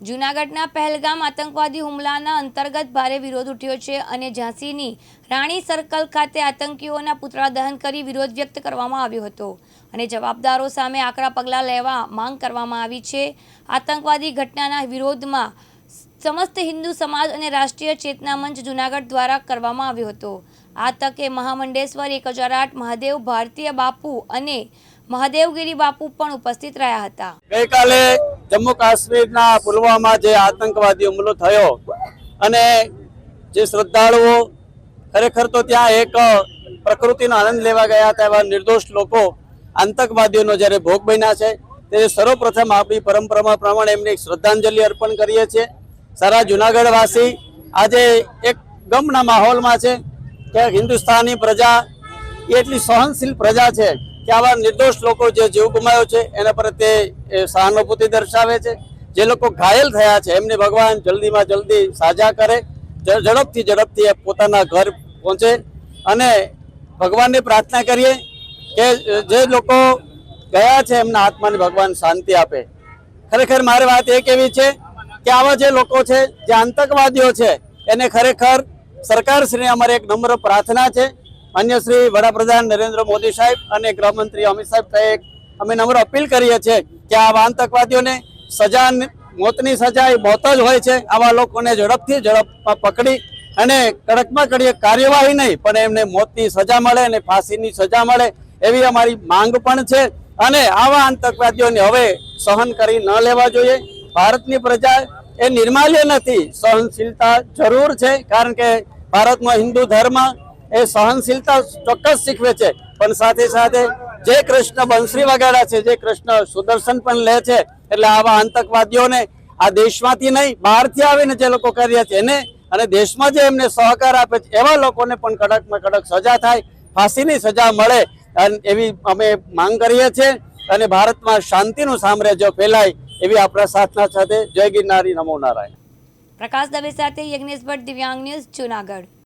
જૂનાગઢના પહેલગામ આતંકવાદી હુમલાના અંતર્ગત ભારે વિરોધ ઉઠ્યો છે અને ઝાંસીની રાણી સર્કલ ખાતે આતંકીઓના પુતળા દહન કરી વિરોધ વ્યક્ત કરવામાં આવ્યો હતો અને જવાબદારો સામે આકરા પગલાં લેવા માંગ કરવામાં આવી છે. આતંકવાદી ઘટનાના વિરોધમાં સમસ્ત હિન્દુ સમાજ અને રાષ્ટ્રીય ચેતના મંચ જૂનાગઢ દ્વારા કરવામાં આવ્યો હતો. આ તકે મહામંડેશ્વર એક હજાર આઠ મહાદેવ, ભારતીય બાપુ અને મહાદેવગીરી બાપુ પણ ઉપસ્થિત રહ્યા હતા. ગઈકાલે જમ્મુ કાશ્મીરના પુલવામા જે આતંકવાદી હુમલો થયો અને જે શ્રદ્ધાળુઓ ખરેખર તો ત્યાં એક પ્રકૃતિનો આનંદ લેવા ગયા હતા એવા નિર્દોષ લોકો આતંકવાદીઓનો જ્યારે ભોગ બન્યા છે ત્યારે સર્વપ્રથમ આપણી પરંપરા પ્રમાણે એમને એક શ્રદ્ધાંજલિ અર્પણ કરીએ છીએ. સારા જુનાગઢવાસી આજે એક ગમના માહોલમાં છે કે હિન્દુસ્તાની પ્રજા એટલી સહનશીલ પ્રજા છે કે આવા નિર્દોષ લોકો જે જીવ ગુમાવ્યો છે, એના પ્રત્યે સહાનુભૂતિ દર્શાવે છે. જે લોકો ઘાયલ થયા છે, એમને ભગવાન જલ્દીમાં જલ્દી સાજા કરે. ઝડપથી ઝડપથી પોતાના ઘર પહોંચે અને ભગવાનને પ્રાર્થના કરીએ કે, જે લોકો ગયા છે, એમના આત્માને ભગવાન શાંતિ આપે. ખરેખર મારી વાત એ કેવી છે કે આવા જે લોકો છે, જે આતંકવાદીઓ છે, એને ખરેખર સરકારશ્રીને અમારી એક નમ્ર પ્રાર્થના છે. માન્ય શ્રી વડાપ્રધાન નરેન્દ્ર મોદી સાહેબ અને ગૃહમંત્રી અમિત સાહેબ સાહેબ અમે નમ્ર અપીલ કરીએ છીએ કે આવા આતંકવાદીઓને સજા મોતની સજા એ મોત જ હોય છે. આવા લોકોને ઝડપથી ઝડપમાં પકડી અને કડકમાં કડીએ કાર્યવાહી નહીં, પણ એમને મોતની સજા મળે અને ફાંસીની સજા મળે એવી અમારી માંગ પણ છે. અને આવા આતંકવાદીઓને હવે સહન કરી ન લેવા જોઈએ. ભારતની પ્રજા એ નિર્માલ્ય નથી. સહનશીલતા જરૂર છે, કારણ કે ભારતમાં હિન્દુ ધર્મ એ સહનશીલતા ચોક્કસ શીખવે છે. પણ સાથે સાથે જે કૃષ્ણ બંસરી વગાડા છે, જે કૃષ્ણ સુદર્શન પણ લે છે, એટલે આવા આતંકવાદીઓને આ દેશમાંથી નહીં, બહારથી આવીને જે લોકો કર્યા છે, એને અને દેશમાં જે એમને સહકાર આપે છે, એવા લોકોને પણ કડકમાં કડક સજા થાય, ફાંસીની સજા મળે, અને એવી અમે માંગ કરીએ છીએ. અને ભારતમાં શાંતિનું સામ્રાજ્ય ફેલાય, એવી આપણા સાથના સાથે જય ગિરનારી નમો નારાયણ. પ્રકાશ દવે સાથે યજ્ઞેશ ભટ્ટ દિવ્યાંગ ન્યૂઝ જૂનાગઢ.